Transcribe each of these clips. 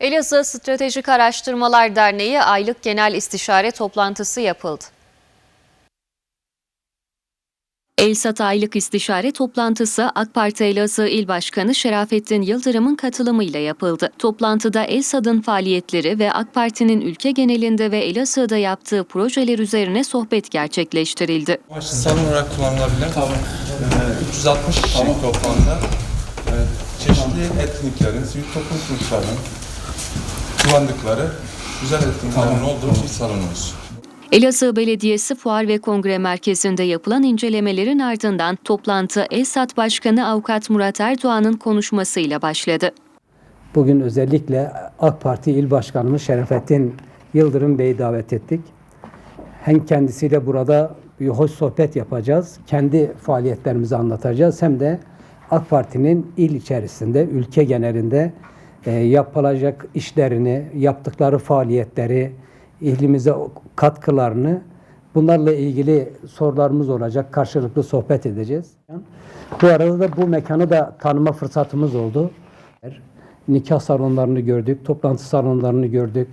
Elazığ Stratejik Araştırmalar Derneği aylık genel istişare toplantısı yapıldı. Elsat aylık istişare toplantısı AK Parti Elazığ İl Başkanı Şerafettin Yıldırım'ın katılımıyla yapıldı. Toplantıda Elsat'ın faaliyetleri ve AK Parti'nin ülke genelinde ve Elazığ'da yaptığı projeler üzerine sohbet gerçekleştirildi. Salon olarak kullanılabilir. Ee, 360 kişilik toplamda e, çeşitli etkinliklerin, sivil toplum kuruluşlarının kullandıkları güzel etkinliklerin olduğu bir salonumuz. Elazığ Belediyesi Fuar ve Kongre Merkezi'nde yapılan incelemelerin ardından toplantı Elsat Başkanı Avukat Murat Erdoğan'ın konuşmasıyla başladı. Bugün özellikle AK Parti İl Başkanımız Şerefettin Yıldırım Bey'i davet ettik. Hem kendisiyle burada bir hoş sohbet yapacağız. Kendi faaliyetlerimizi anlatacağız. Hem de AK Parti'nin il içerisinde, ülke genelinde e, yapılacak işlerini, yaptıkları faaliyetleri, ilimize katkılarını bunlarla ilgili sorularımız olacak. Karşılıklı sohbet edeceğiz. Bu arada da bu mekanı da tanıma fırsatımız oldu. Nikah salonlarını gördük, toplantı salonlarını gördük,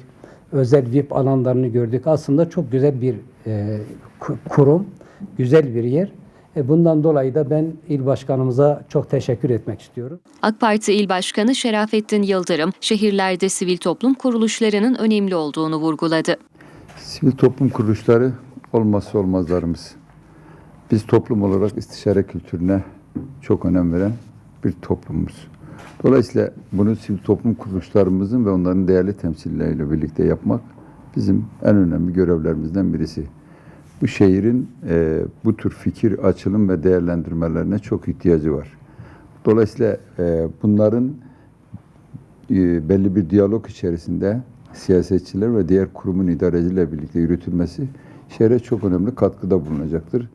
özel VIP alanlarını gördük. Aslında çok güzel bir e, ku- kurum, güzel bir yer. E, bundan dolayı da ben il başkanımıza çok teşekkür etmek istiyorum. AK Parti İl Başkanı Şerafettin Yıldırım, şehirlerde sivil toplum kuruluşlarının önemli olduğunu vurguladı. Sivil toplum kuruluşları olmazsa olmazlarımız. Biz toplum olarak istişare kültürüne çok önem veren bir toplumuz. Dolayısıyla bunu sivil toplum kuruluşlarımızın ve onların değerli temsilleriyle birlikte yapmak bizim en önemli görevlerimizden birisi. Bu şehrin e, bu tür fikir, açılım ve değerlendirmelerine çok ihtiyacı var. Dolayısıyla e, bunların e, belli bir diyalog içerisinde siyasetçiler ve diğer kurumun idareciyle birlikte yürütülmesi şehre çok önemli katkıda bulunacaktır.